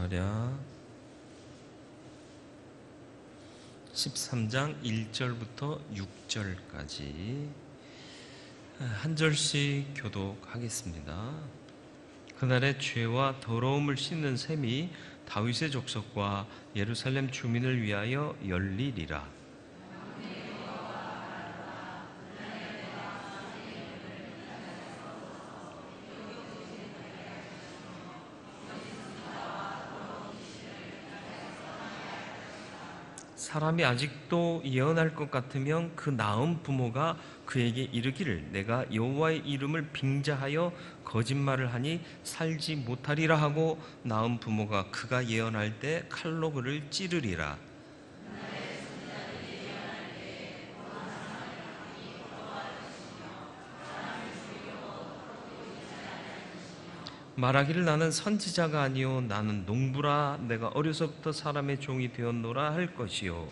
스가랴 13장 1절부터 6절까지 한 절씩 교독하겠습니다. 그날의 죄와 더러움을 씻는 셈이 다윗의 족속과 예루살렘 주민을 위하여 열리리라. 사람이 아직도 예언할 것 같으면 그 낳은 부모가 그에게 이르기를 내가 여호와의 이름을 빙자하여 거짓말을 하니 살지 못하리라 하고 낳은 부모가 그가 예언할 때 칼로 그를 찌르리라 말하기를 나는 선지자가 아니요 나는 농부라 내가 어려서부터 사람의 종이 되었노라 할 것이요.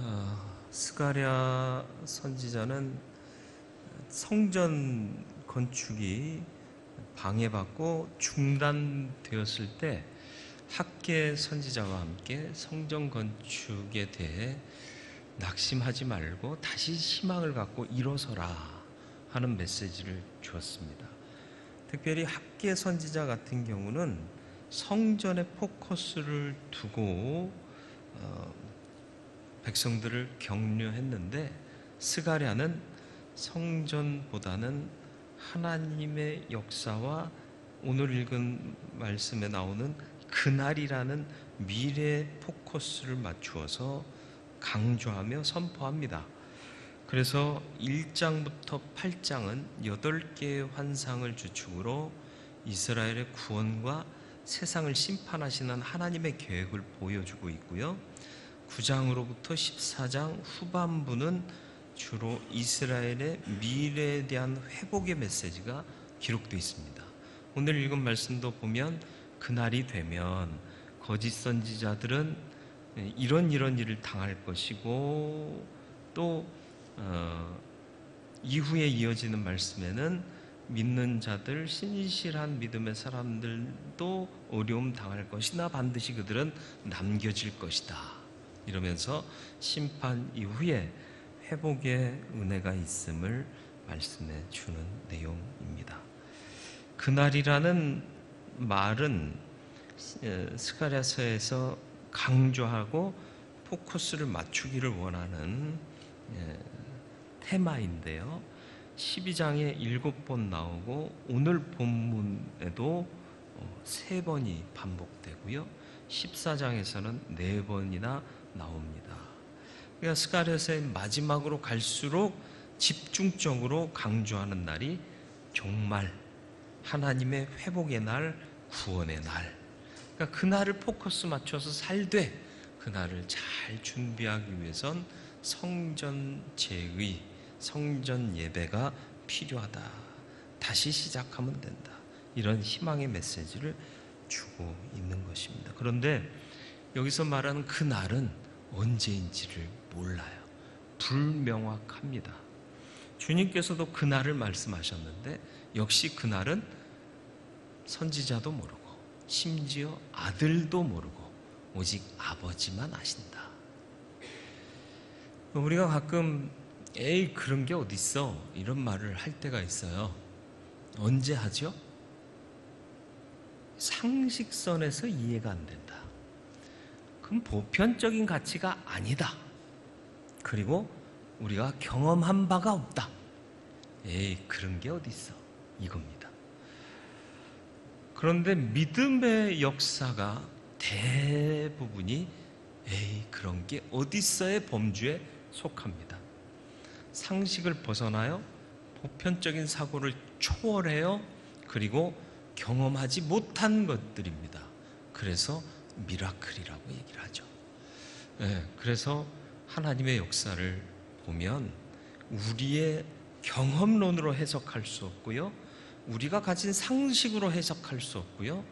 아, 스가랴 선지자는 성전 건축이 방해받고 중단되었을 때 학계 선지자와 함께 성전 건축에 대해 낙심하지 말고 다시 희망을 갖고 일어서라 하는 메시지를 주었습니다. 특별히 학계 선지자 같은 경우는 성전에 포커스를 두고 어, 백성들을 격려했는데 스가랴는 성전보다는 하나님의 역사와 오늘 읽은 말씀에 나오는 그날이라는 미래 포커스를 맞추어서 강조하며 선포합니다. 그래서 1장부터 8장은 8개의 환상을 주축으로 이스라엘의 구원과 세상을 심판하시는 하나님의 계획을 보여주고 있고요. 9장으로부터 14장 후반부는 주로 이스라엘의 미래에 대한 회복의 메시지가 기록되어 있습니다. 오늘 읽은 말씀도 보면 그날이 되면 거짓 선지자들은 이런 이런 일을 당할 것이고 또 어, 이후에 이어지는 말씀에는 믿는 자들 신실한 믿음의 사람들도 어려움 당할 것이나 반드시 그들은 남겨질 것이다. 이러면서 심판 이후에 회복의 은혜가 있음을 말씀해 주는 내용입니다. 그날이라는 말은 스가랴서에서 강조하고 포커스를 맞추기를 원하는 테마인데요. 12장에 일곱 번 나오고 오늘 본문에도 세 번이 반복되고요. 14장에서는 네 번이나 나옵니다. 그러니까 스가랴서의 마지막으로 갈수록 집중적으로 강조하는 날이 종말, 하나님의 회복의 날, 구원의 날. 그러니까 그 날을 포커스 맞춰서 살되 그 날을 잘 준비하기 위해선 성전 제의, 성전 예배가 필요하다. 다시 시작하면 된다. 이런 희망의 메시지를 주고 있는 것입니다. 그런데 여기서 말하는 그 날은 언제인지를 몰라요. 불명확합니다. 주님께서도 그날을 말씀하셨는데 역시 그날은 선지자도 모르고 심지어 아들도 모르고 오직 아버지만 아신다. 우리가 가끔 에이 그런 게 어딨어 이런 말을 할 때가 있어요. 언제 하죠? 상식선에서 이해가 안 된다. 그럼 보편적인 가치가 아니다. 그리고 우리가 경험한 바가 없다. 에이, 그런 게 어딨어. 이겁니다. 그런데 믿음의 역사가 대부분이 에이, 그런 게 어딨어의 범주에 속합니다. 상식을 벗어나요. 보편적인 사고를 초월해요. 그리고 경험하지 못한 것들입니다. 그래서 미라클이라고 얘기를 하죠. 네, 그래서 하나님의 역사를 보면 우리의 경험론으로 해석할 수 없고요. 우리가 가진 상식으로 해석할 수 없고요.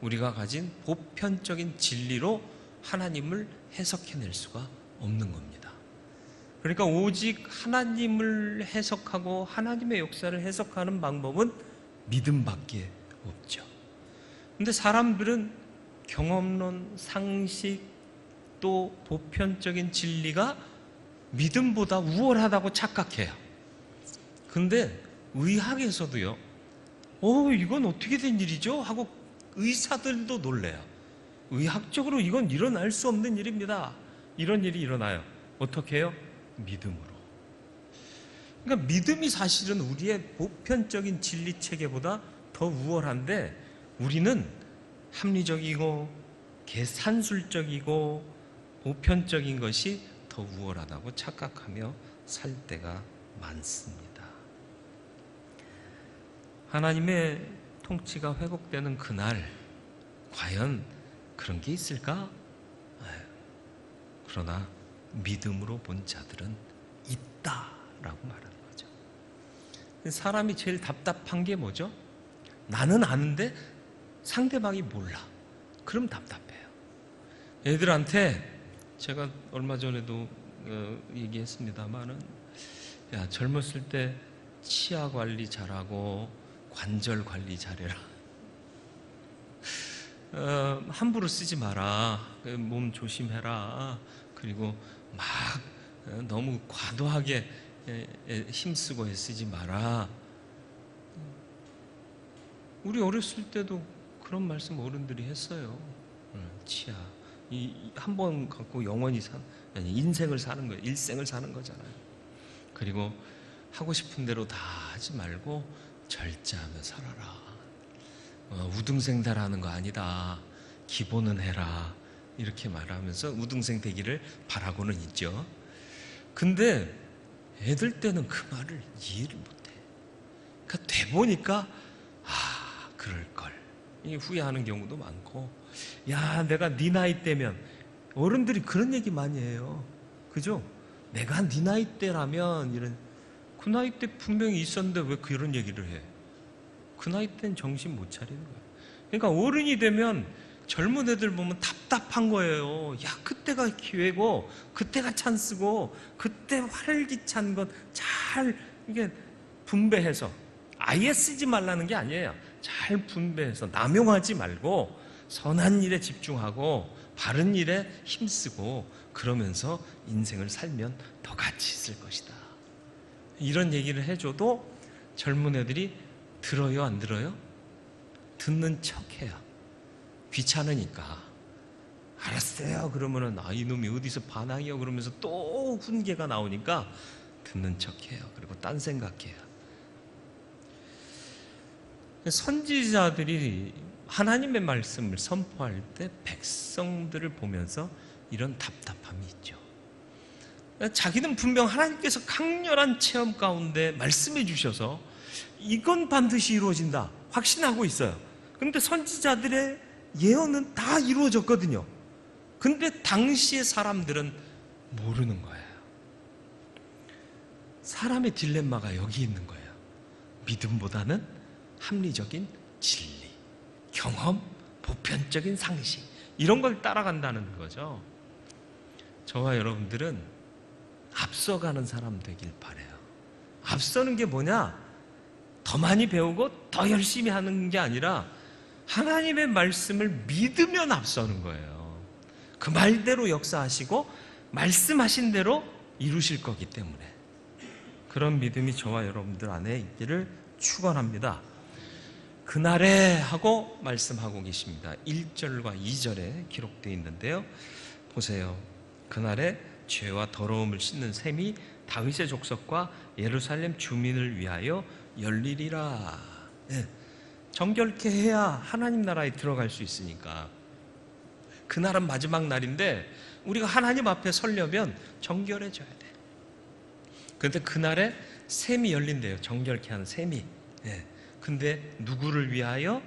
우리가 가진 보편적인 진리로 하나님을 해석해낼 수가 없는 겁니다. 그러니까 오직 하나님을 해석하고 하나님의 역사를 해석하는 방법은 믿음밖에 없죠. 근데 사람들은 경험론, 상식, 또 보편적인 진리가 믿음보다 우월하다고 착각해요. 근데 의학에서도요, 어, 이건 어떻게 된 일이죠? 하고 의사들도 놀래요. 의학적으로 이건 일어날 수 없는 일입니다. 이런 일이 일어나요. 어떻게 해요? 믿음으로. 그러니까 믿음이 사실은 우리의 보편적인 진리 체계보다 더 우월한데 우리는 합리적이고 계산술적이고 보편적인 것이 더 우월하다고 착각하며 살 때가 많습니다. 하나님의 통치가 회복되는 그날 과연 그런 게 있을까? 그러나 믿음으로 본 자들은 있다라고 말하는 거죠. 사람이 제일 답답한 게 뭐죠? 나는 아는데 상대방이 몰라. 그럼 답답해요. 애들한테 제가 얼마 전에도 어, 얘기했습니다만은 야 젊었을 때 치아 관리 잘하고 관절 관리 잘해라. 어, 함부로 쓰지 마라. 그몸 조심해라. 그리고 막 어, 너무 과도하게 힘쓰고 애쓰지 마라. 우리 어렸을 때도 그런 말씀 어른들이 했어요. 어, 치아 이 한 번 갖고 영원히 산 아니 인생을 사는 거예요. 일생을 사는 거잖아요. 그리고 하고 싶은 대로 다 하지 말고 절제하며 살아라. 어, 우등생 달하는 거 아니다. 기본은 해라. 이렇게 말하면서 우등생 되기를 바라고는 있죠. 근데 애들 때는 그 말을 이해를 못해. 그러니까 돼 보니까 아 그럴 걸. 이 후회하는 경우도 많고, 야 내가 네 나이 때면 어른들이 그런 얘기 많이 해요. 그죠? 내가 네 나이 때라면 이런 그 나이 때 분명히 있었는데 왜 그런 얘기를 해? 그 나이 땐 정신 못 차리는 거야. 그러니까 어른이 되면 젊은 애들 보면 답답한 거예요. 야, 그때가 기회고, 그때가 찬스고, 그때 활기찬 것 잘 이게 분배해서 아예 쓰지 말라는 게 아니에요. 잘 분배해서 남용하지 말고 선한 일에 집중하고 바른 일에 힘쓰고 그러면서 인생을 살면 더 가치 있을 것이다. 이런 얘기를 해줘도 젊은 애들이 들어요, 안 들어요? 듣는 척 해요. 귀찮으니까. 알았어요. 그러면은, 아, 이놈이 어디서 반항이요? 그러면서 또 훈계가 나오니까 듣는 척 해요. 그리고 딴 생각해요. 선지자들이 하나님의 말씀을 선포할 때 백성들을 보면서 이런 답답함이 있죠. 자기는 분명 하나님께서 강렬한 체험 가운데 말씀해 주셔서 이건 반드시 이루어진다. 확신하고 있어요. 근데 선지자들의 예언은 다 이루어졌거든요. 근데 당시의 사람들은 모르는 거예요. 사람의 딜레마가 여기 있는 거예요. 믿음보다는 합리적인 진리, 경험, 보편적인 상식, 이런 걸 따라간다는 거죠. 저와 여러분들은 앞서가는 사람 되길 바래요. 앞서는 게 뭐냐? 더 많이 배우고 더 열심히 하는 게 아니라 하나님의 말씀을 믿으면 앞서는 거예요. 그 말대로 역사하시고 말씀하신 대로 이루실 거기 때문에 그런 믿음이 저와 여러분들 안에 있기를 축원합니다. 그날에 하고 말씀하고 계십니다. 1절과 2절에 기록되어 있는데요. 보세요. 그날에 죄와 더러움을 씻는 셈이 다윗의 족속과 예루살렘 주민을 위하여 열리리라. 네. 정결케 해야 하나님 나라에 들어갈 수 있으니까. 그날은 마지막 날인데 우리가 하나님 앞에 서려면 정결해져야 돼. 그런데 그날에 셈이 열린대요. 정결케 하는 셈이. 네. 근데 누구를 위하여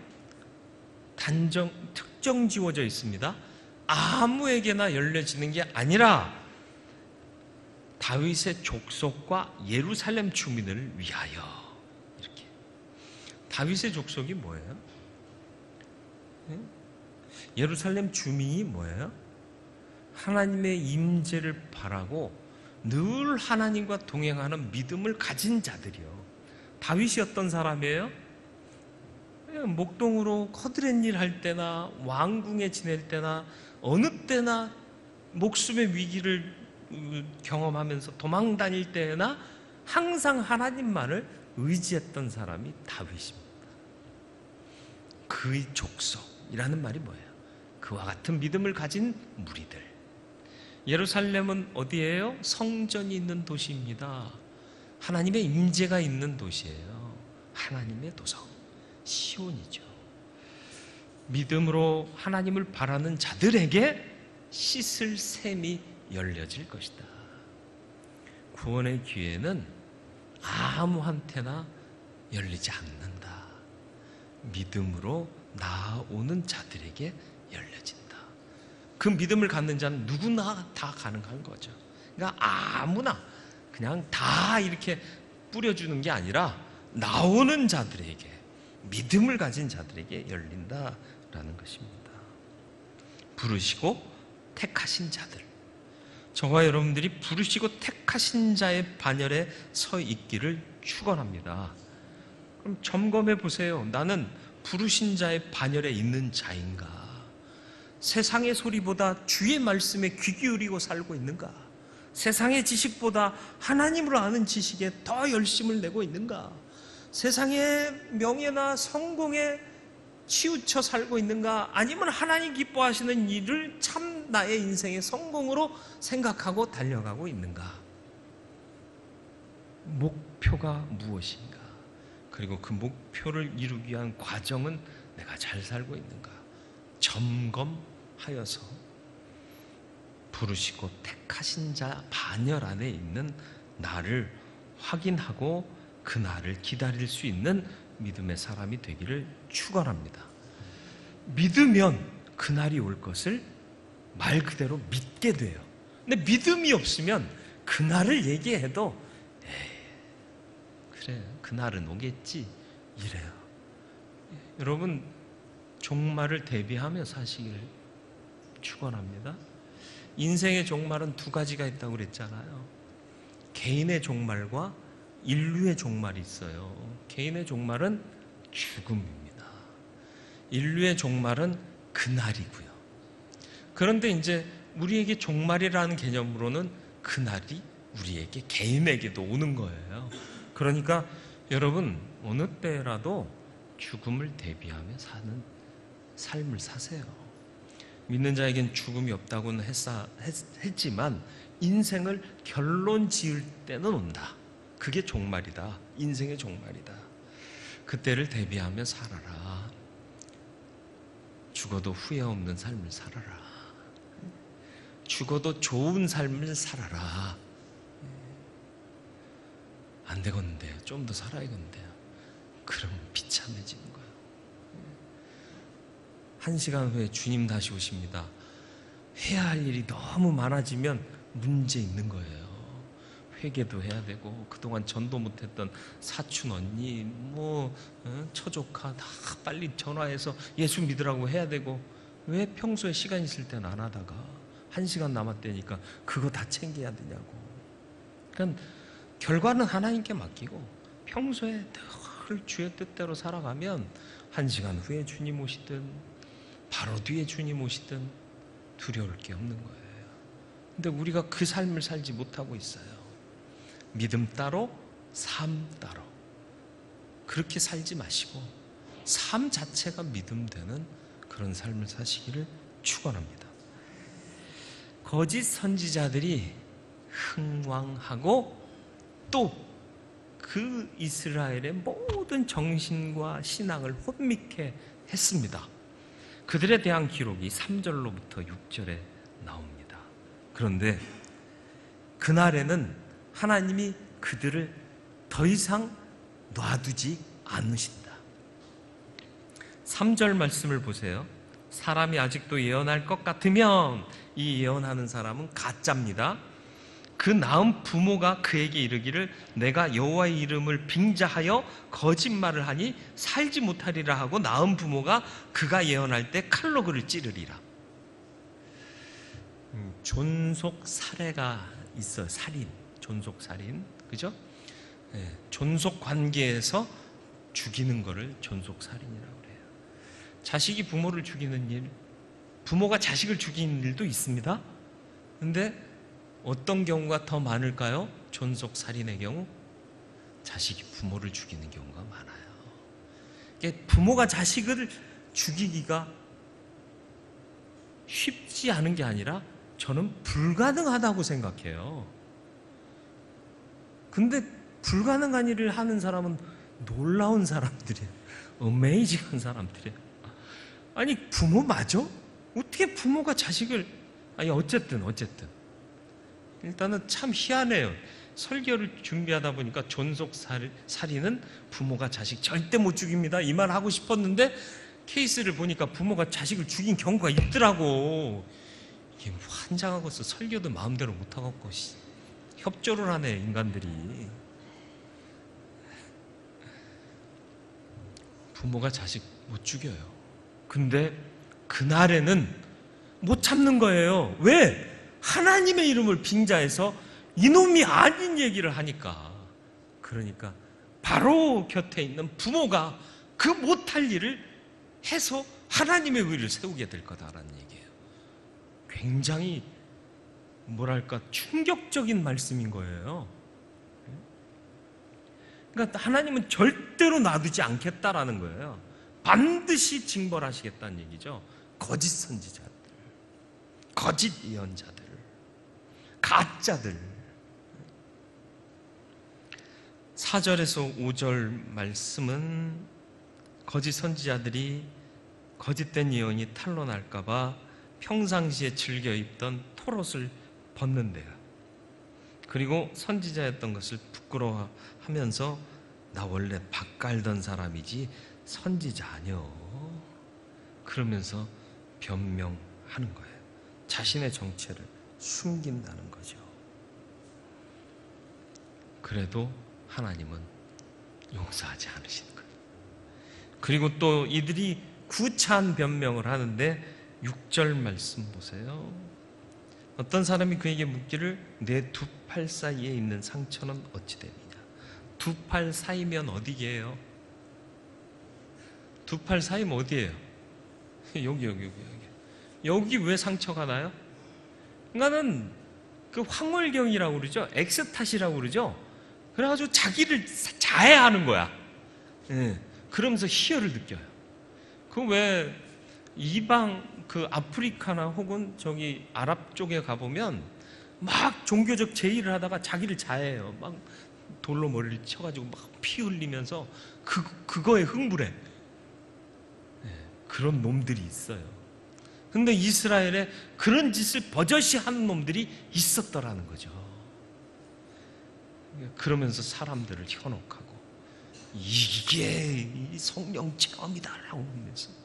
단정 특정 지워져 있습니다. 아무에게나 열려지는 게 아니라 다윗의 족속과 예루살렘 주민을 위하여 이렇게 다윗의 족속이 뭐예요? 예? 예루살렘 주민이 뭐예요? 하나님의 임재를 바라고 늘 하나님과 동행하는 믿음을 가진 자들이요. 다윗이 어떤 사람이에요? 예, 목동으로 커드렛 일할 때나 왕궁에 지낼 때나 어느 때나 목숨의 위기를 음, 경험하면서 도망 다닐 때나 항상 하나님만을 의지했던 사람이 다윗입니다. 그의 족속이라는 말이 뭐예요? 그와 같은 믿음을 가진 무리들. 예루살렘은 어디예요? 성전이 있는 도시입니다. 하나님의 임재가 있는 도시예요. 하나님의 도성. 시온이죠. 믿음으로 하나님을 바라는 자들에게 씻을 샘이 열려질 것이다. 구원의 기회는 아무한테나 열리지 않는다. 믿음으로 나아오는 자들에게 열려진다. 그 믿음을 갖는 자는 누구나 다 가능한 거죠. 그러니까 아무나 그냥 다 이렇게 뿌려주는 게 아니라 나오는 자들에게 믿음을 가진 자들에게 열린다라는 것입니다. 부르시고 택하신 자들. 저와 여러분들이 부르시고 택하신 자의 반열에 서 있기를 축원합니다. 그럼 점검해 보세요. 나는 부르신 자의 반열에 있는 자인가? 세상의 소리보다 주의 말씀에 귀 기울이고 살고 있는가? 세상의 지식보다 하나님을 아는 지식에 더 열심을 내고 있는가? 세상의 명예나 성공에 치우쳐 살고 있는가? 아니면 하나님 기뻐하시는 일을 참 나의 인생의 성공으로 생각하고 달려가고 있는가? 목표가 무엇인가? 그리고 그 목표를 이루기 위한 과정은 내가 잘 살고 있는가? 점검하여서 부르시고 택하신 자 반열 안에 있는 나를 확인하고 그 나를 기다릴 수 있는 믿음의 사람이 되기를 축원합니다. 믿으면 그날이 올 것을 말 그대로 믿게 돼요. 근데 믿음이 없으면 그날을 얘기해도 그래 그날은 오겠지 이래요. 여러분 종말을 대비하며 사시기를 축원합니다. 인생의 종말은 두 가지가 있다고 그랬잖아요. 개인의 종말과 인류의 종말이 있어요. 개인의 종말은 죽음입니다. 인류의 종말은 그날이고요. 그런데 이제 우리에게 종말이라는 개념으로는 그날이 우리에게 개인에게도 오는 거예요. 그러니까 여러분 어느 때라도 죽음을 대비하며 사는 삶을 사세요. 믿는 자에겐 죽음이 없다고는 했지만 인생을 결론 지을 때는 온다. 그게 종말이다. 인생의 종말이다. 그때를 대비하며 살아라. 죽어도 후회 없는 삶을 살아라. 죽어도 좋은 삶을 살아라. 안 되겠는데요. 좀더 살아야겠는데요. 그럼 비참해지는 거예요. 한 시간 후에 주님 다시 오십니다. 해야 할 일이 너무 많아지면 문제 있는 거예요. 회개도 해야 되고 그동안 전도 못했던 사촌 언니 뭐 어, 처조카 다 빨리 전화해서 예수 믿으라고 해야 되고 왜 평소에 시간 있을 땐 안 하다가 한 시간 남았다니까 그거 다 챙겨야 되냐고. 그러니까 결과는 하나님께 맡기고 평소에 늘 주의 뜻대로 살아가면 한 시간 후에 주님 오시든 바로 뒤에 주님 오시든 두려울 게 없는 거예요. 근데 우리가 그 삶을 살지 못하고 있어요. 믿음 따로, 삶 따로. 그렇게 살지 마시고 삶 자체가 믿음 되는 그런 삶을 사시기를 축원합니다. 거짓 선지자들이 흥왕하고 또 그 이스라엘의 모든 정신과 신앙을 혼미케 했습니다. 그들에 대한 기록이 3절로부터 6절에 나옵니다. 그런데 그날에는 하나님이 그들을 더 이상 놔두지 않으신다. 3절 말씀을 보세요. 사람이 아직도 예언할 것 같으면 이 예언하는 사람은 가짜입니다. 그 낳은 부모가 그에게 이르기를 내가 여호와의 이름을 빙자하여 거짓말을 하니 살지 못하리라 하고 낳은 부모가 그가 예언할 때 칼로 그를 찌르리라. 음, 존속 살해가 있어 살인, 존속 살인, 그죠? 예, 존속 관계에서 죽이는 거를 존속 살인이라고 그래요. 자식이 부모를 죽이는 일, 부모가 자식을 죽이는 일도 있습니다. 근데 어떤 경우가 더 많을까요? 존속 살인의 경우 자식이 부모를 죽이는 경우가 많아요. 부모가 자식을 죽이기가 쉽지 않은 게 아니라 저는 불가능하다고 생각해요. 근데 불가능한 일을 하는 사람은 놀라운 사람들이에요. 어메이징한 사람들이에요. 아니 부모 맞아? 어떻게 부모가 자식을 아니 어쨌든 어쨌든 일단은 참 희한해요. 설교를 준비하다 보니까 존속 살- 살인은 부모가 자식 절대 못 죽입니다. 이 말 하고 싶었는데 케이스를 보니까 부모가 자식을 죽인 경우가 있더라고. 이게 뭐 환장하고서 설교도 마음대로 못 하고 씨, 협조를 하네 인간들이. 부모가 자식 못 죽여요. 근데 그날에는 못 참는 거예요. 왜? 하나님의 이름을 빙자해서 이놈이 아닌 얘기를 하니까. 그러니까 바로 곁에 있는 부모가 그 못할 일을 해서 하나님의 의를 세우게 될 거다라는 얘기예요. 굉장히 뭐랄까 충격적인 말씀인 거예요. 그러니까 하나님은 절대로 놔두지 않겠다라는 거예요. 반드시 징벌하시겠다는 얘기죠. 거짓 선지자들, 거짓 예언자들, 가짜들. 4절에서 5절 말씀은 거짓 선지자들이 거짓된 예언이 탄로날까봐 평상시에 즐겨 입던 토롯을 벗는데요. 그리고 선지자였던 것을 부끄러워하면서 나 원래 밥 깔던 사람이지 선지자 아니요. 그러면서 변명하는 거예요. 자신의 정체를 숨긴다는 거죠. 그래도 하나님은 용서하지 않으시는 거예요. 그리고 또 이들이 구차한 변명을 하는데 6절 말씀 보세요. 어떤 사람이 그에게 묻기를 내 두 팔 사이에 있는 상처는 어찌 되느냐? 두팔 사이면 어디게요? 두 팔 사이면 어디예요? 여기 여기 여기 여기. 여기 왜 상처가 나요? 그러니까는 그 황홀경이라고 그러죠. 엑스탓이라고 그러죠. 그래가지고 자기를 자해하는 거야. 예. 그러면서 희열을 느껴요. 그 왜 이방 그 아프리카나 혹은 저기 아랍 쪽에 가보면 막 종교적 제의를 하다가 자기를 자해해요. 막 돌로 머리를 쳐가지고 막 피 흘리면서 그 그거에 흥분해. 예, 그런 놈들이 있어요. 근데 이스라엘에 그런 짓을 버젓이 하는 놈들이 있었더라는 거죠. 그러면서 사람들을 현혹하고 이게 이 성령 체험이다라고 하면서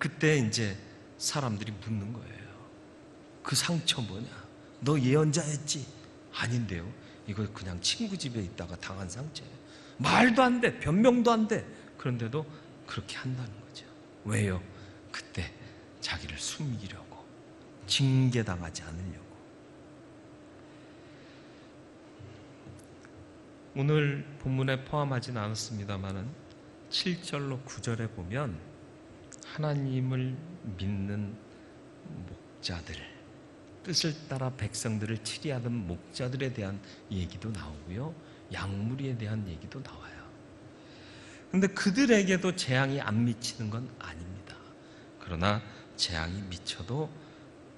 그때 이제 사람들이 묻는 거예요. 그 상처 뭐냐? 너 예언자였지? 아닌데요. 이거 그냥 친구 집에 있다가 당한 상처예요. 말도 안 돼. 변명도 안 돼. 그런데도 그렇게 한다는 거죠. 왜요? 그때 자기를 숨기려고 징계당하지 않으려고. 오늘 본문에 포함하진 않았습니다만은 7절로 9절에 보면 하나님을 믿는 목자들 뜻을 따라 백성들을 치리하던 목자들에 대한 얘기도 나오고요. 양무리에 대한 얘기도 나와요. 근데 그들에게도 재앙이 안 미치는 건 아닙니다. 그러나 재앙이 미쳐도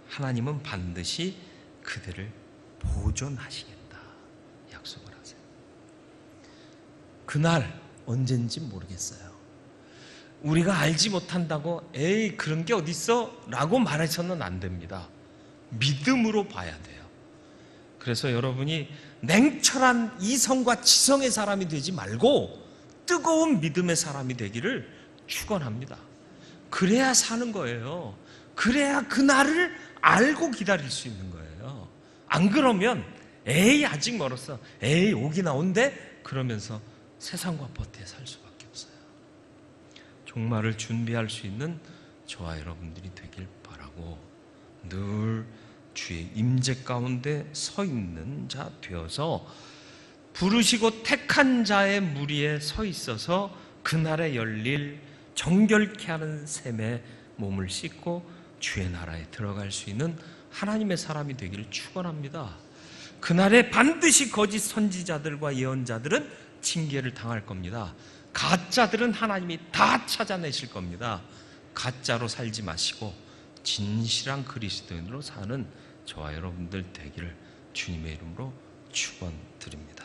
하나님은 반드시 그들을 보존하시겠다 약속을 하세요. 그날 언젠지 모르겠어요. 우리가 알지 못한다고 에이 그런 게 어딨어? 라고 말해서는 안 됩니다. 믿음으로 봐야 돼요. 그래서 여러분이 냉철한 이성과 지성의 사람이 되지 말고 뜨거운 믿음의 사람이 되기를 축원합니다. 그래야 사는 거예요. 그래야 그날을 알고 기다릴 수 있는 거예요. 안 그러면 에이 아직 멀었어. 에이 오기나 온대 그러면서 세상과 버티에 살 수밖에. 종말을 준비할 수 있는 저와 여러분들이 되길 바라고 늘 주의 임재 가운데 서 있는 자 되어서 부르시고 택한 자의 무리에 서 있어서 그날에 열릴 정결케 하는 샘에 몸을 씻고 주의 나라에 들어갈 수 있는 하나님의 사람이 되기를 축원합니다. 그날에 반드시 거짓 선지자들과 예언자들은 징계를 당할 겁니다. 가짜들은 하나님이 다 찾아내실 겁니다. 가짜로 살지 마시고 진실한 그리스도인으로 사는 저와 여러분들 되기를 주님의 이름으로 축원드립니다.